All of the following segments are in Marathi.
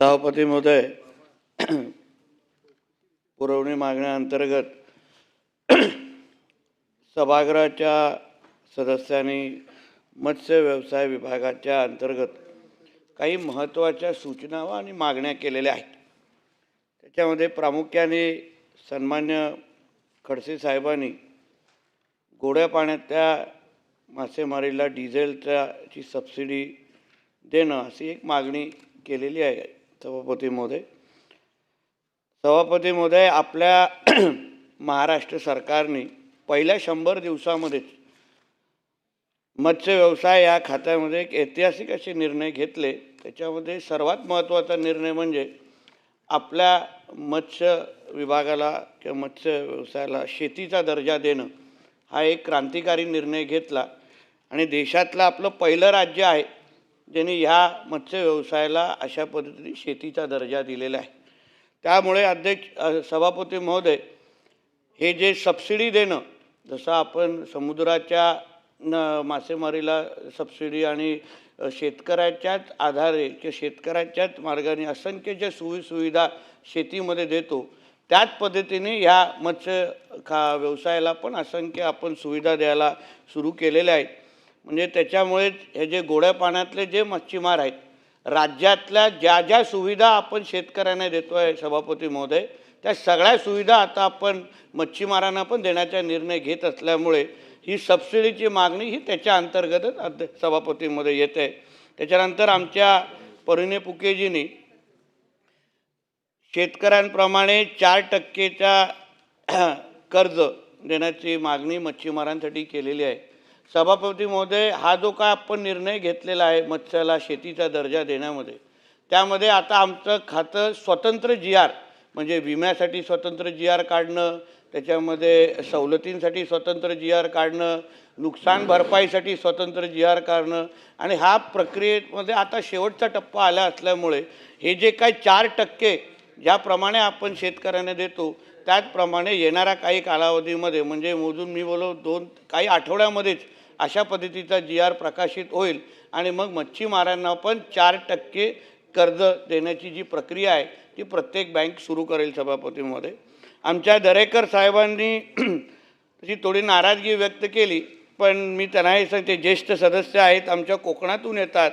सभापती महोदय पुरवणी मागण्याअंतर्गत सभागृहाच्या सदस्यांनी मत्स्य व्यवसाय विभागाच्या अंतर्गत काही महत्त्वाच्या सूचना आणि मागण्या केलेल्या आहेत. त्याच्यामध्ये प्रामुख्याने सन्मान्य खडसे साहेबांनी गोड्या पाण्यातल्या मासेमारीला डिझेलच्या ची सबसिडी देणं अशी एक मागणी केलेली आहे. सभापती महोदय. सभापती महोदय आपल्या महाराष्ट्र सरकारने पहिल्या शंभर दिवसामध्येच मत्स्य व्यवसाय या खात्यामध्ये एक ऐतिहासिक असे निर्णय घेतले. त्याच्यामध्ये सर्वात महत्त्वाचा निर्णय म्हणजे आपल्या मत्स्य विभागाला किंवा मत्स्य व्यवसायाला शेतीचा दर्जा देणं हा एक क्रांतिकारी निर्णय घेतला. आणि देशातलं आपलं पहिलं राज्य आहे ज्यांनी ह्या मत्स्य व्यवसायाला अशा पद्धतीने शेतीचा दर्जा दिलेला आहे. त्यामुळे अध्यक्ष सभापती महोदय हे जे सबसिडी देणं जसं आपण समुद्राच्या न मासेमारीला सबसिडी आणि शेतकऱ्याच्याच आधारे किंवा शेतकऱ्याच्याच मार्गाने असंख्य ज्या सुविसुविधा शेतीमध्ये देतो त्याच पद्धतीने ह्या मत्स्य खा व्यवसायाला पण असंख्य आपण सुविधा द्यायला सुरू केलेल्या आहेत. म्हणजे त्याच्यामुळे हे जे गोड्या पाण्यातले जे मच्छीमार आहेत राज्यातल्या ज्या ज्या सुविधा आपण शेतकऱ्यांना देतो आहे सभापती महोदय त्या सगळ्या सुविधा आता आपण मच्छीमारांना पण देण्याचा निर्णय घेत असल्यामुळे ही सबसिडीची मागणी ही त्याच्या अंतर्गतच अध्य सभापतीमध्ये येते. त्याच्यानंतर आमच्या परिणे पुकेजींनी शेतकऱ्यांप्रमाणे चार टक्केच्या कर्ज देण्याची मागणी मच्छीमारांसाठी केलेली आहे. सभापती महोदय हा जो काय आपण निर्णय घेतलेला आहे मत्स्याला शेतीचा दर्जा देण्यामध्ये त्यामध्ये आता आमचं खातं स्वतंत्र जी आर म्हणजे विम्यासाठी स्वतंत्र जी आर काढणं त्याच्यामध्ये सवलतींसाठी स्वतंत्र जी आर काढणं नुकसान भरपाईसाठी स्वतंत्र जी आर काढणं आणि हा प्रक्रियेमध्ये आता शेवटचा टप्पा आला असल्यामुळे हे जे काही चार टक्के ज्याप्रमाणे आपण शेतकऱ्यांना देतो त्याचप्रमाणे येणाऱ्या काही कालावधीमध्ये म्हणजे मोजून मी बोलो दोन काही आठवड्यामध्येच अशा पद्धतीचा जी आर प्रकाशित होईल आणि मग मच्छीमारांना पण चार टक्के कर्ज देण्याची जी प्रक्रिया आहे ती प्रत्येक बँक सुरू करेल सभापतीमध्ये. आमच्या दरेकर साहेबांनी तशी थोडी नाराजगी व्यक्त केली पण मी त्यांना हे सांगते ज्येष्ठ सदस्य आहेत आमच्या कोकणातून येतात.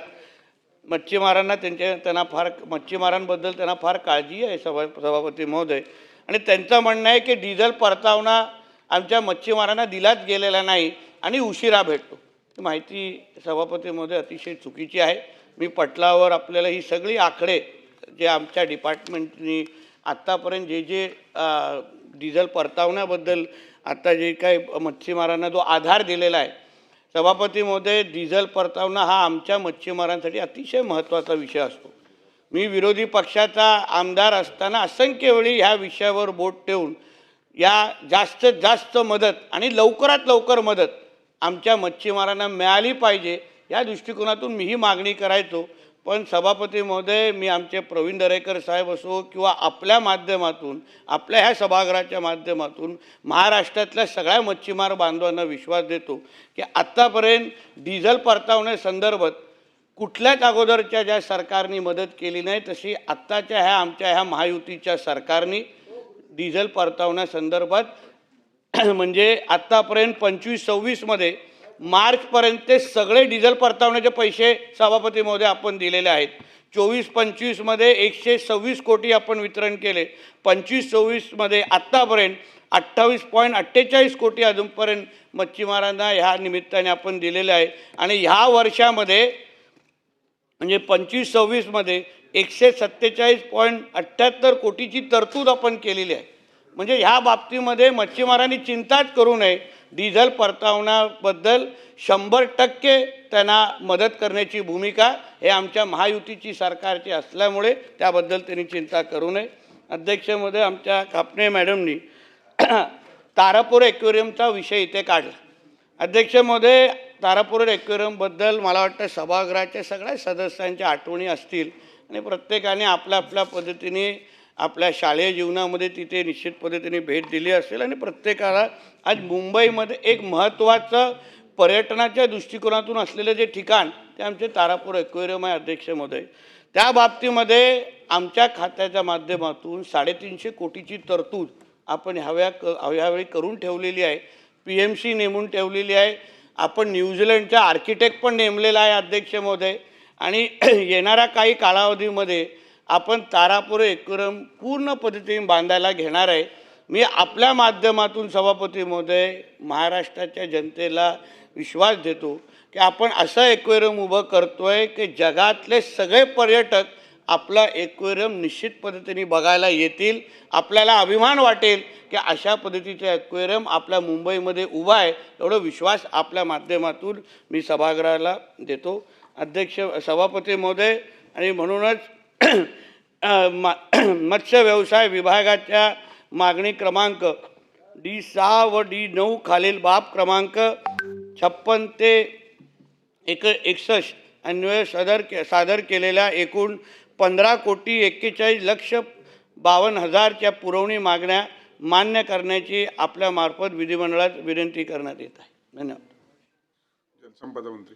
मच्छीमारांना त्यांच्या त्यांना फार मच्छीमारांबद्दल त्यांना फार काळजी आहे सभा सभापती महोदय आणि त्यांचं म्हणणं आहे की डिझेल परतावना आमच्या मच्छीमारांना दिलाच गेलेला नाही. आणि उशिरा भेटतो. ही माहिती सभापतीमध्ये अतिशय चुकीची आहे. मी पटलावर आपल्याला ही सगळी आकडे जे आमच्या डिपार्टमेंटनी आत्तापर्यंत जे जे डिझेल परतावण्याबद्दल आत्ता जे काही मच्छीमारांना जो आधार दिलेला आहे सभापती महोदय डिझेल परतावणा हा आमच्या मच्छीमारांसाठी अतिशय महत्त्वाचा विषय असतो. मी विरोधी पक्षाचा आमदार असताना असंख्य वेळी ह्या विषयावर बोट ठेवून या जास्तीत जास्त मदत आणि लवकरात लवकर मदत आमच्या मच्छीमारांना मिळाली पाहिजे या दृष्टिकोनातून मीही मागणी करायचो. पण सभापती महोदय मी आमचे प्रवीण दरेकर साहेब असो किंवा आपल्या माध्यमातून आपल्या ह्या सभागृहाच्या माध्यमातून महाराष्ट्रातल्या सगळ्या मच्छीमार बांधवांना विश्वास देतो की आत्तापर्यंत डिझेल परतावण्यासंदर्भात कुठल्याच अगोदरच्या ज्या सरकारनी मदत केली नाही तशी आत्ताच्या ह्या आमच्या ह्या महायुतीच्या सरकारनी डिझेल परतावण्यासंदर्भात म्हणजे आत्तापर्यंत पंचवीस सव्वीसमध्ये मार्चपर्यंत ते सगळे डिझेल परतावण्याचे पैसे सभापती महोदय आपण दिलेले आहेत. चोवीस पंचवीसमध्ये एकशे सव्वीस कोटी आपण वितरण केले. पंचवीस सव्वीसमध्ये आत्तापर्यंत अठ्ठावीस पॉईंट अठ्ठेचाळीस कोटी अजूनपर्यंत मच्छीमारांना ह्या निमित्ताने आपण दिलेले आहे. आणि ह्या वर्षामध्ये म्हणजे पंचवीस सव्वीसमध्ये एकशे सत्तेचाळीस पॉईंट अठ्ठ्याहत्तर कोटीची तरतूद आपण केलेली आहे. म्हणजे ह्या बाबतीमध्ये मच्छीमारांनी चिंताच करू नये. डिझेल परतावण्याबद्दल शंभर टक्के त्यांना मदत करण्याची भूमिका हे आमच्या महायुतीची सरकारची असल्यामुळे त्याबद्दल त्यांनी चिंता करू नये. अध्यक्षमध्ये आमच्या कापणे मॅडमनी तारापूर एक्वेरियमचा विषय इथे काढला. अध्यक्षमध्ये तारापूर एक्वेरियमबद्दल मला वाटतं सभागृहाच्या सगळ्या सदस्यांच्या आठवणी असतील आणि प्रत्येकाने आपल्या आपल्या पद्धतीने आपल्या शालेय जीवनामध्ये तिथे निश्चित पद्धतीने भेट दिली असेल आणि प्रत्येकाला आज मुंबईमध्ये एक महत्त्वाचं पर्यटनाच्या दृष्टिकोनातून असलेलं जे ठिकाण ते आमचे तारापूर एक्वेरियम आहे अध्यक्ष महोदय. त्या बाबतीमध्ये आमच्या खात्याच्या माध्यमातून साडेतीनशे कोटीची तरतूद आपण ह्याव्या क ह्यावेळी करून ठेवलेली आहे. पी एम सी नेमून ठेवलेली आहे. आपण न्यूझीलंडचा आर्किटेक्ट पण नेमलेला आहे अध्यक्ष महोदय. आणि येणाऱ्या काही कालावधीमध्ये आपण तारापूर एकरम पूर्ण पद्धतीने बांधायला घेणार आहे. मी आपल्या माध्यमातून सभापती महोदय महाराष्ट्राच्या जनतेला विश्वास देतो की आपण असं एक्वेरियम उभं करतो आहे की जगातले सगळे पर्यटक आपला एक्वेरियम निश्चित पद्धतीने बघायला येतील. आपल्याला अभिमान वाटेल की अशा पद्धतीचं एक्वेरियम आपल्या मुंबईमध्ये उभा आहे. एवढं विश्वास आपल्या माध्यमातून मी सभागृहाला देतो. अध्यक्ष सभापती महोदय आणि म्हणूनच मा मत्स्य व्यवसाय विभागाच्या मागणी क्रमांक डी सहा व डी नऊ खालील बाब क्रमांक छप्पन ते एक एकसष्ट अन्वये सदर के सादर केलेल्या एकूण पंधरा कोटी एक्केचाळीस लक्ष बावन्न हजारच्या पुरवणी मागण्या मान्य करण्याची आपल्या मार्फत विधिमंडळात विनंती करण्यात येत आहे. धन्यवाद. जलसंपदा मंत्री.